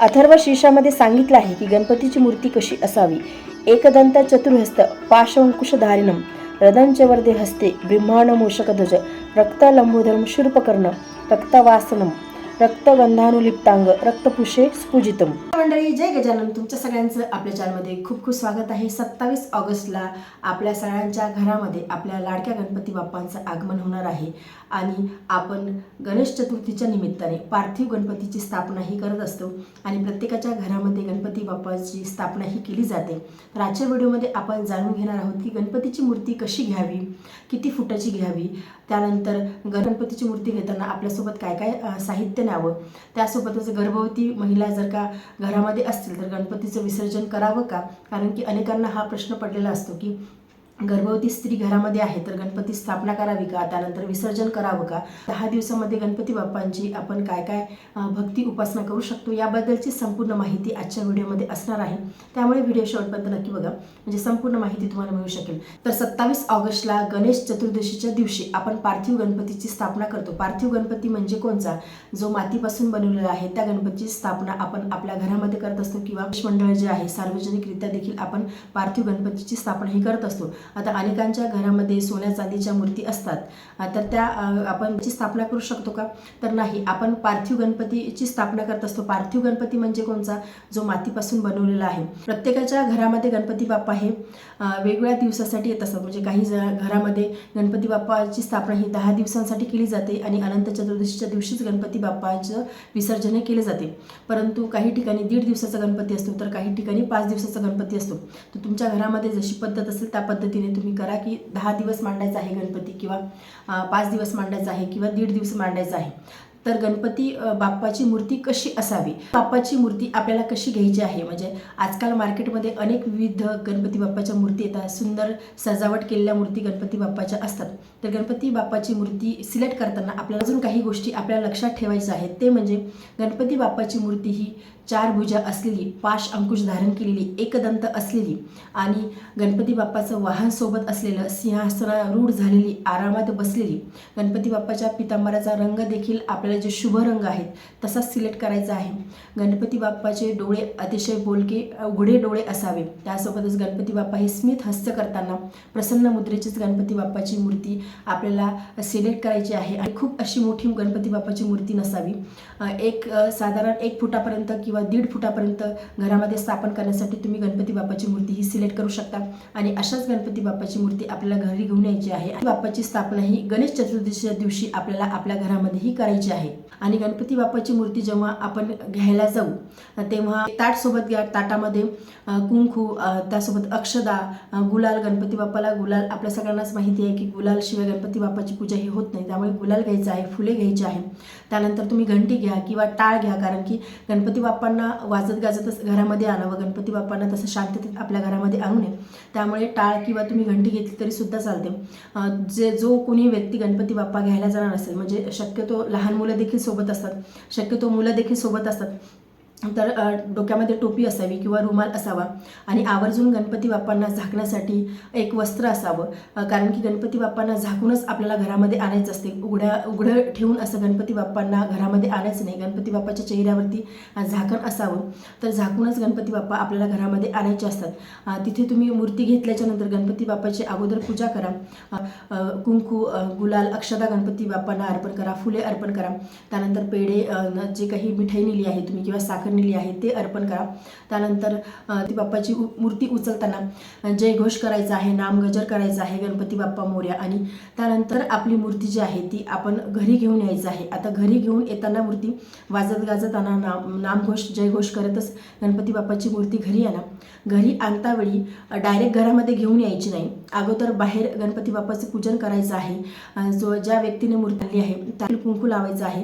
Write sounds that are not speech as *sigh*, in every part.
अथर्व शीर्षामध्ये सांगितलं आहे की गणपतीची मूर्ती कशी असावी? एकदंत चतुर्हस्त पाशवंकुशधारिणम रदंचवर्दे हस्ते ब्रह्मांड मूषकध्वज रक्तलंबोधरम शूर्पकर्ण रक्तवासनम रक्तगंधानुलिप्तांग रक्तपुषे स्फुजितम. मंडळी जय गजानन. तुमच्या सगळ्यांचं आपल्या चॅनलमध्ये खूप खूप स्वागत आहे. सत्तावीस ऑगस्टला आपल्या सगळ्यांच्या घरामध्ये आपल्या लाडक्या गणपती बाप्पांचं आगमन होणार आहे. आणि आपण गणेश चतुर्थीच्या निमित्ताने पार्थिव गणपतीची स्थापनाही करत असतो आणि प्रत्येकाच्या घरामध्ये गणपती बाप्पाची स्थापनाही केली जाते. तर आजच्या व्हिडिओमध्ये आपण जाणून घेणार आहोत की गणपतीची मूर्ती कशी घ्यावी किती फुटाची घ्यावी त्यानंतर गणपतीची मूर्ती घेताना आपल्यासोबत काय काय साहित्य न्यावं त्यासोबतच गर्भवती महिला जर का घरामध्ये असतील तर गणपतीचं विसर्जन करावं का? कारण की अनेकांना हा प्रश्न पडलेला असतो की गर्भवती स्त्री घरामध्ये आहे तर गणपती स्थापना करावी का? त्यानंतर विसर्जन करावं का? दहा दिवसामध्ये गणपती बाप्पांची आपण काय काय भक्ती उपासना करू शकतो याबद्दलची संपूर्ण माहिती आजच्या व्हिडिओमध्ये असणार आहे. त्यामुळे व्हिडिओ शेवटपर्यंत नक्की बघा. म्हणजे संपूर्ण माहिती तुम्हाला मिळू शकेल. तर सत्तावीस ऑगस्टला गणेश चतुर्दशीच्या दिवशी आपण पार्थिव गणपतीची स्थापना करतो. पार्थिव गणपती म्हणजे कोणचा? जो मातीपासून बनवलेला आहे. त्या गणपतीची स्थापना आपण आपल्या घरामध्ये करत असतो किंवा मंडळ जे आहे सार्वजनिकरित्या देखील आपण पार्थिव गणपतीची स्थापना ही करत असतो. आता अनेकांच्या घरामध्ये सोन्या चांदीच्या मूर्ती असतात. तर त्या आपण त्याची स्थापना करू शकतो का? तर नाही. आपण पार्थिव गणपतीची स्थापना करत असतो. पार्थिव गणपती म्हणजे कोणचा? जो मातीपासून बनवलेला आहे. प्रत्येकाच्या घरामध्ये गणपती बाप्पा हे वेगवेगळ्या दिवसासाठी येत असतात. म्हणजे काही घरामध्ये गणपती बाप्पाची स्थापना ही दहा दिवसांसाठी केली जाते आणि अनंत चतुर्दशीच्या दिवशीच गणपती बाप्पाचं विसर्जन हे केले जाते. परंतु काही ठिकाणी दीड दिवसाचा गणपती असतो तर काही ठिकाणी पाच दिवसाचा गणपती असतो. तर तुमच्या घरामध्ये जशी पद्धत असेल त्या पद्धतीने तुम्ही करा की दहा दिवस मांडायचा आहे गणपती किंवा पाच दिवस मांडायचा आहे किंवा दीड दिवस मांडायचा आहे. तर गणपती बाप्पाची मूर्ती कशी असावी? बाप्पाची मूर्ती आपल्याला कशी घ्यायची आहे? म्हणजे आजकाल मार्केटमध्ये अनेक विविध गणपती बाप्पाच्या मूर्ती येतात. सुंदर सजावट केलेल्या मूर्ती गणपती बाप्पाच्या असतात. तर गणपती बाप्पाची मूर्ती सिलेक्ट करताना आपल्याला अजून काही गोष्टी आपल्याला लक्षात ठेवायच्या आहेत. ते म्हणजे गणपती बाप्पाची मूर्ती ही चार भुजा असलेली पाश अंकुश धारण केलेली एकदंत असलेली आणि गणपती बाप्पाचं वाहन सोबत असलेलं सिंहासनारूढ झालेली आरामात बसलेली गणपती बाप्पाच्या पितांबराचा रंग देखील आपल्याला जे शुभ रंग आहेत तसाच सिलेक्ट करायचा आहे. गणपती बाप्पाचे डोळे अतिशय बोलके उघडे डोळे असावे. त्यासोबतच गणपती बाप्पा हे स्मित हस्त करताना प्रसन्न मुद्रेचीच गणपती बाप्पाची मूर्ती आपल्याला सिलेक्ट करायची आहे. आणि खूप अशी मोठी गणपती बाप्पाची मूर्ती नसावी. एक साधारण एक फुटापर्यंत किंवा दीड फुटापर्यंत घरामध्ये स्थापन करण्यासाठी तुम्ही गणपती बाप्पाची मूर्ती ही सिलेक्ट करू शकता. आणि अशाच गणपती बाप्पाची मूर्ती आपल्याला घरी घेऊन यायची आहे. बाप्पाची स्थापना ही गणेश चतुर्दशीच्या दिवशी आपल्याला आपल्या घरामध्येही करायची आहे. आणि गणपती बाप्पाची मूर्ती जेव्हा आपण घ्यायला जाऊ तेव्हा ताट सोबत घ्या ताटामध्ये कुंकू त्यासोबत अक्षदा गुलाल गणपती बाप्पाला गुलाल आपल्या सगळ्यांनाच माहिती आहे की गुलाल शिवाय गणपती बाप्पाची पूजा ही होत नाही. त्यामुळे गुलाल घ्यायचा आहे फुले घ्यायची आहे. त्यानंतर तुम्ही घंटी घ्या किंवा टाळ घ्या कारण की गणपती बाप्पा बाप्पांना वाजत गाजतच घरामध्ये आणावं गणपती बाप्पांना तसं शांततेत आपल्या घरामध्ये आणू नये. त्यामुळे टाळ किंवा तुम्ही घंटी घेतली तरी सुद्धा चालते. जे जो कोणी व्यक्ती गणपती बाप्पा घ्यायला जाणार असेल म्हणजे शक्यतो लहान मुलं देखील सोबत असतात. शक्यतो मुलं देखील सोबत असतात. तर डोक्यामध्ये टोपी असावी किंवा रुमाल असावा आणि आवर्जून गणपती बाप्पांना झाकण्यासाठी एक वस्त्र असावं. कारण की गणपती बाप्पांना झाकूनच आपल्याला घरामध्ये आणायचं असते. उघड्या उघडं ठेवून असं गणपती बाप्पांना घरामध्ये आणायचं नाही. गणपती बाप्पाच्या चेहऱ्यावरती झाकण असावं. तर झाकूनच गणपती बाप्पा आपल्याला घरामध्ये आणायचे असतात. तिथे तुम्ही मूर्ती घेतल्याच्यानंतर गणपती बाप्पाची अगोदर पूजा करा. कुंकू गुलाल अक्षदा गणपती बाप्पांना अर्पण करा. फुले अर्पण करा. त्यानंतर पेढे जे काही मिठाई नेली आहे तुम्ही किंवा साखर नेली आहे ते अर्पण करा. त्यानंतर ती बाप्पाची उ- मूर्ती उचलताना जय जयघोष करायचा आहे नामगजर करायचा आहे गणपती बाप्पा मोर्या आणि त्यानंतर आपली मूर्ती जी आहे ती आपण घरी घेऊन यायचं आहे. आता घरी घेऊन येताना मूर्ती वाजत गाजताना नाम नामघोष जयघोष करतच गणपती बाप्पाची मूर्ती घरी आणा. घरी आणता वेळी डायरेक्ट घरामध्ये घेऊन यायची नाही. अगोदर बाहेर गणपती बाप्पाचं पूजन करायचं आहे. जो ज्या व्यक्तीने मूर्ती आली आहे त्याला कुंकू लावायचं आहे.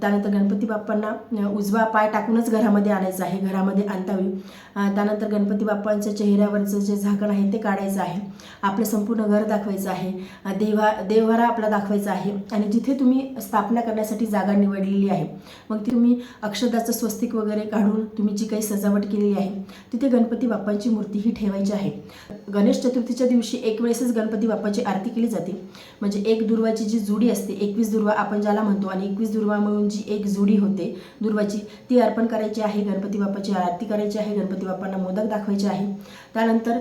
त्यानंतर गणपती बाप्पांना उजवा पाय टाकूनच घरामध्ये आणायचं आहे घरामध्ये आणतावी त्यानंतर गणपती बाप्पांच्या चेहऱ्यावरचं जे झाकण आहे ते काढायचं आहे. आपलं संपूर्ण घर दाखवायचं आहे. देवा देवघरा आपला दाखवायचा आहे. आणि जिथे तुम्ही स्थापना करण्यासाठी जागा निवडलेली आहे मग ती तुम्ही अक्षदाचं स्वस्तिक वगैरे काढून तुम्ही जी काही सजावट केलेली आहे तिथे गणपती बाप्पांची मूर्ती ही ठेवायची आहे. गणेश चतुर्थीच्या दिवशी एक वेळेसच गणपती बाप्पाची आरती केली जाते. म्हणजे एक दुर्वाची जी जुडी असते एकवीस दुर्वा आपण ज्याला म्हणतो आणि एकवीस दुर्वा मिळून जी एक जुडी होते दुर्वाची ती अर्पण करायची आहे गणपती बाप्पाची आरती करायची आहे गणपती बाप्पांना मोदक दाखवायचे आहे. त्यानंतर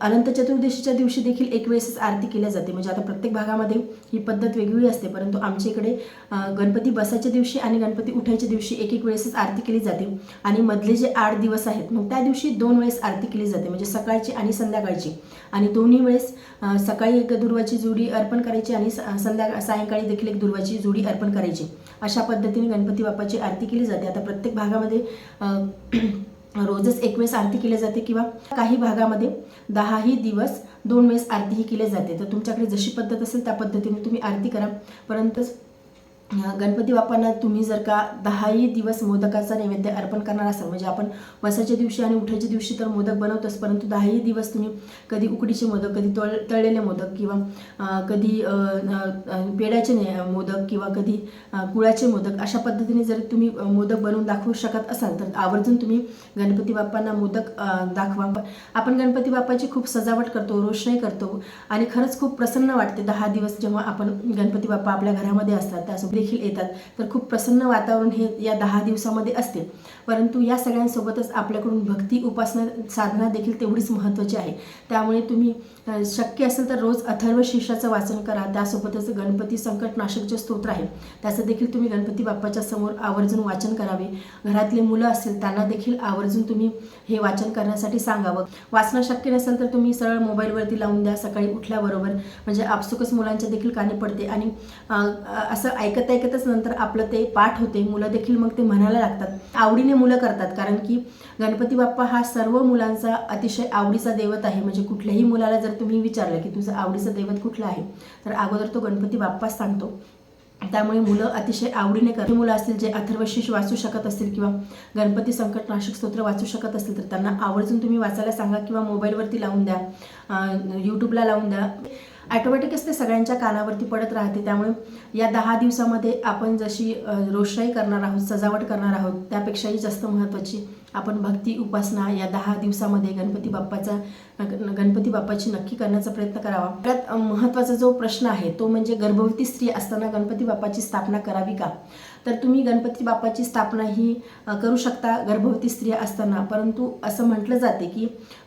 अनंत चतुर्दशीच्या दिवशी देखील एक वेळेसच आरती केल्या जाते. म्हणजे आता प्रत्येक भागामध्ये ही पद्धत वेगवेगळी असते. परंतु आमच्या इकडे गणपती बसायच्या दिवशी आणि गणपती उठायच्या दिवशी एक एक वेळेसच आरती केली जाते. आणि मधले जे आठ दिवस आहेत मग त्या दिवशी दोन वेळेस आरती केली जाते. म्हणजे सकाळची आणि संध्याकाळची. आणि दोन्ही वेळेस सकाळी एक दुर्वाची जोडी अर्पण करायची आणि स- संध्याकाळ सायंकाळी देखील एक दुर्वाची जोडी अर्पण करायची. अशा पद्धतीने गणपती बाप्पाची आरती केली जाते. आता प्रत्येक भागामध्ये रोजच एक वेळेस आरती केली जाते किंवा काही भागामध्ये दहाही दिवस दोन वेळेस आरतीही केली जाते. तर तुमच्याकडे जशी पद्धत असेल त्या पद्धतीने तुम्ही आरती करा. परंतु गणपती बाप्पांना तुम्ही जर का दहाही दिवस मोदकाचा नैवेद्य अर्पण करणार असाल म्हणजे आपण वसाच्या दिवशी आणि उठायच्या दिवशी तर मोदक बनवतोच परंतु दहाही दिवस तुम्ही कधी उकडीचे मोदक कधी तळ तळलेले मोदक किंवा कधी पेड्याचे ने- मोदक किंवा कधी कुळाचे गुळाचे मोदक अशा पद्धतीने जर तुम्ही मोदक बनवून दाखवू शकत असाल तर आवर्जून तुम्ही गणपती बाप्पांना मोदक दाखवा. आपण गणपती बाप्पाची खूप सजावट करतो रोषणाई करतो आणि खरंच खूप प्रसन्न वाटते दहा दिवस जेव्हा आपण गणपती बाप्पा आपल्या घरामध्ये असतात त्यासोबत देखील येतात. तर खूप प्रसन्न वातावरण हे या दहा दिवसामध्ये असते. परंतु या सगळ्यांसोबतच आपल्याकडून भक्ती उपासना साधना देखील तेवढीच महत्त्वाची आहे. त्यामुळे तुम्ही शक्य असेल तर रोज अथर्व शीर्षाचं वाचन करा. त्यासोबतच गणपती संकटनाशक जे स्तोत्र आहे. त्याचं देखील तुम्ही गणपती बाप्पाच्या समोर आवर्जून वाचन करावे. घरातले मुलं असतील त्यांना देखील आवर्जून तुम्ही हे वाचन करण्यासाठी सांगावं. वाचणं शक्य नसेल तर तुम्ही सरळ मोबाईलवरती लावून द्या. सकाळी उठल्याबरोबर म्हणजे आपसुकच मुलांच्या देखील काने पडते. आणि असं ऐकत ऐकतच नंतर आपलं ते पाठ होते. मुलं देखील मग ते म्हणायला लागतात. आवडीने मुलं करतात. कारण की गणपती बाप्पा हा सर्व मुलांचा अतिशय आवडीचा दैवत आहे. म्हणजे कुठल्याही मुलाला जर तुम्ही विचारलं की तुझं आवडीचं दैवत कुठलं आहे तर अगोदर तो गणपती बाप्पाच सांगतो. त्यामुळे मुलं अतिशय आवडीने करते मुलं असतील जे अथर्वशीष वाचू शकत असतील किंवा गणपती संकटनाशक स्तोत्र वाचू शकत असतील तर त्यांना आवर्जून तुम्ही वाचायला सांगा किंवा मोबाईलवरती लावून द्या यूट्यूबला लावून द्या. ॲटोमॅटिकच ते सगळ्यांच्या कानावरती पडत राहते. त्यामुळे या दहा दिवसामध्ये आपण जशी रोषणाई करणार आहोत सजावट करणार आहोत त्यापेक्षाही जास्त महत्त्वाची आपण भक्ती उपासना या दहा दिवसामध्ये गणपती बाप्पाचा गणपती बाप्पाची नक्की करण्याचा प्रयत्न करावा. त्यात महत्त्वाचा महत्त्वाचा जो प्रश्न आहे तो म्हणजे गर्भवती स्त्री असताना गणपती बाप्पाची स्थापना करावी का? तर तुम्ही गणपती बाप्पाची स्थापना ही करू शकता गर्भवती स्त्री असताना. परंतु असं म्हटलं जाते की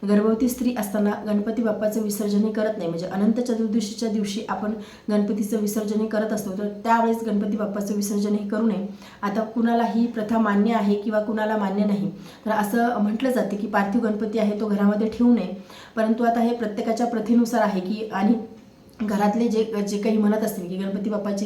गर्भवती स्त्री असताना गणपती बाप्पाचं विसर्जनही करत नाही. म्हणजे अनंत चतुर्दशीच्या दिवशी आपण गणपतीचं विसर्जनही करत असतो. तर त्यावेळेस गणपती बाप्पाचं विसर्जनही करू नये. आता कुणाला ही प्रथा मान्य आहे किंवा कुणाला मान्य नाही तर असं म्हटलं जाते की पार्थिव गणपती आहे तो घरामध्ये ठेवू नये. परंतु आता हे प्रत्येकाच्या प्रथेनुसार आहे की आणि घरातले जे जे काही म्हणत असतील की गणपती बाप्पाची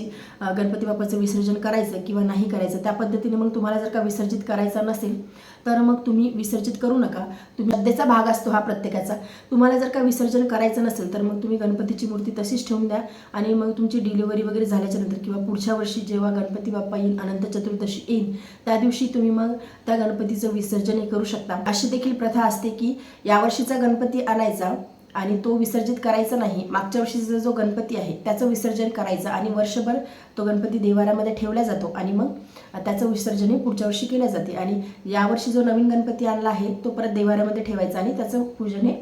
गणपती बाप्पाचं विसर्जन करायचं किंवा नाही करायचं त्या पद्धतीने मग तुम्हाला जर का विसर्जित करायचं नसेल तर मग तुम्ही विसर्जित करू नका. तुम्ही श्रद्धेचा भाग असतो हा प्रत्येकाचा. तुम्हाला जर का विसर्जन करायचं नसेल तर मग तुम्ही गणपतीची मूर्ती तशीच ठेवून द्या आणि मग तुमची डिलिव्हरी वगैरे झाल्याच्यानंतर किंवा पुढच्या वर्षी जेव्हा गणपती बाप्पा येईल अनंत चतुर्दशी येईल त्या दिवशी तुम्ही मग त्या गणपतीचं विसर्जन हे करू शकता. अशी देखील प्रथा असते की यावर्षीचा गणपती आणायचा आणि तो विसर्जित करायचा नाही. मागच्या वर्षीचा जो गणपती आहे त्याचं विसर्जन करायचं आणि वर्षभर तो गणपती देवाऱ्यामध्ये ठेवला जातो आणि मग त्याचं विसर्जन हे पुढच्या वर्षी केलं जाते. आणि यावर्षी जो नवीन गणपती आणला आहे तो परत देवाऱ्यामध्ये ठेवायचा आणि त्याचं पूजन हे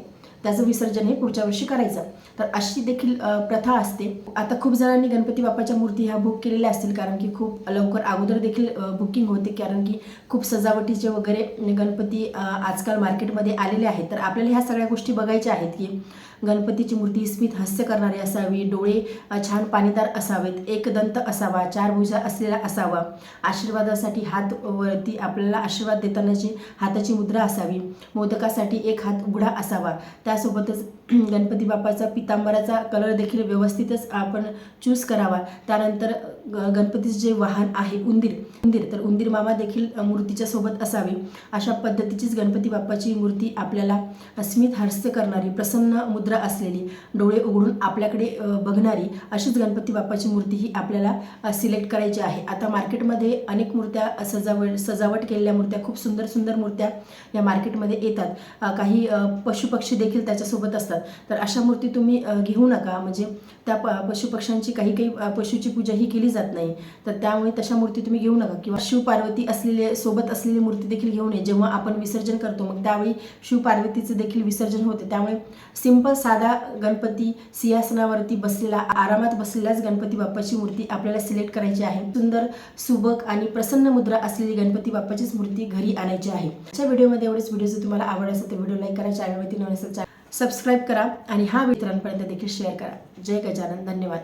त्याचं विसर्जन हे पुढच्या वर्षी करायचं. तर अशी देखील प्रथा असते. आता खूप जणांनी गणपती बाप्पाच्या मूर्ती ह्या बुक केलेल्या असतील कारण की खूप लवकर अगोदर देखील बुकिंग होते कारण की खूप सजावटीचे वगैरे गणपती आजकाल मार्केटमध्ये आलेले आहेत. तर आपल्याला ह्या सगळ्या गोष्टी बघायच्या आहेत की गणपतीची मूर्ती स्मित हास्य करणारी असावी डोळे छान पाणीदार असावेत एक दंत असावा चार भुजा असलेला असावा. आशीर्वादासाठी हात वरती आपल्याला आशीर्वाद देतानाची हाताची मुद्रा असावी. मोदकासाठी एक हात उघडा असावा. त्यासोबतच *clears throat* गणपती बाप्पाचा पितांबराचा कलर देखील व्यवस्थितच आपण चूज करावा. त्यानंतर ग- गणपतीचं जे वाहन आहे उंदीर उंदीर तर उंदीर मामा देखील मूर्तीच्या सोबत असावे. अशा पद्धतीचीच गणपती बाप्पाची मूर्ती आपल्याला स्मित हास्य करणारी प्रसन्न मुद्रा असलेली डोळे उघडून आपल्याकडे बघणारी अशीच गणपती बाप्पाची मूर्ती ही आपल्याला सिलेक्ट करायची आहे. आता मार्केटमध्ये अनेक मूर्त्या सजावट सजावट केलेल्या मूर्त्या खूप सुंदर सुंदर मूर्त्या या मार्केटमध्ये येतात. काही पशुपक्षी देखील त्याच्यासोबत असतात. तर अशा मूर्ती तुम्ही घेऊ नका. म्हणजे त्या प पशुपक्ष्यांची काही काही पशूची पशुची पूजा ही केली जात नाही. तर त्यामुळे तशा मूर्ती तुम्ही घेऊ नका. किंवा शिवपार्वती असलेले सोबत असलेली मूर्ती देखील घेऊ नये. जेव्हा आपण विसर्जन करतो मग त्यावेळी शिवपार्वतीचं देखील विसर्जन होते. त्यामुळे सिंपल साधा गणपती सिंहासनावरती बसलेला आरामात बसलेलाच गणपती बाप्पाची मूर्ती आपल्याला सिलेक्ट करायची आहे. सुंदर सुबक आणि प्रसन्न मुद्रा असलेली गणपती बाप्पाचीच मूर्ती घरी आणायची आहे. आजच्या व्हिडिओमध्ये एवढेच. व्हिडिओ जर तुम्हाला आवड असेल तर व्हिडिओ लाईक करा. चॅनलवरती नवीन असेल सबस्क्राईब करा आणि हा मित्रांपर्यंत देखील शेअर करा. जय गजानन. धन्यवाद.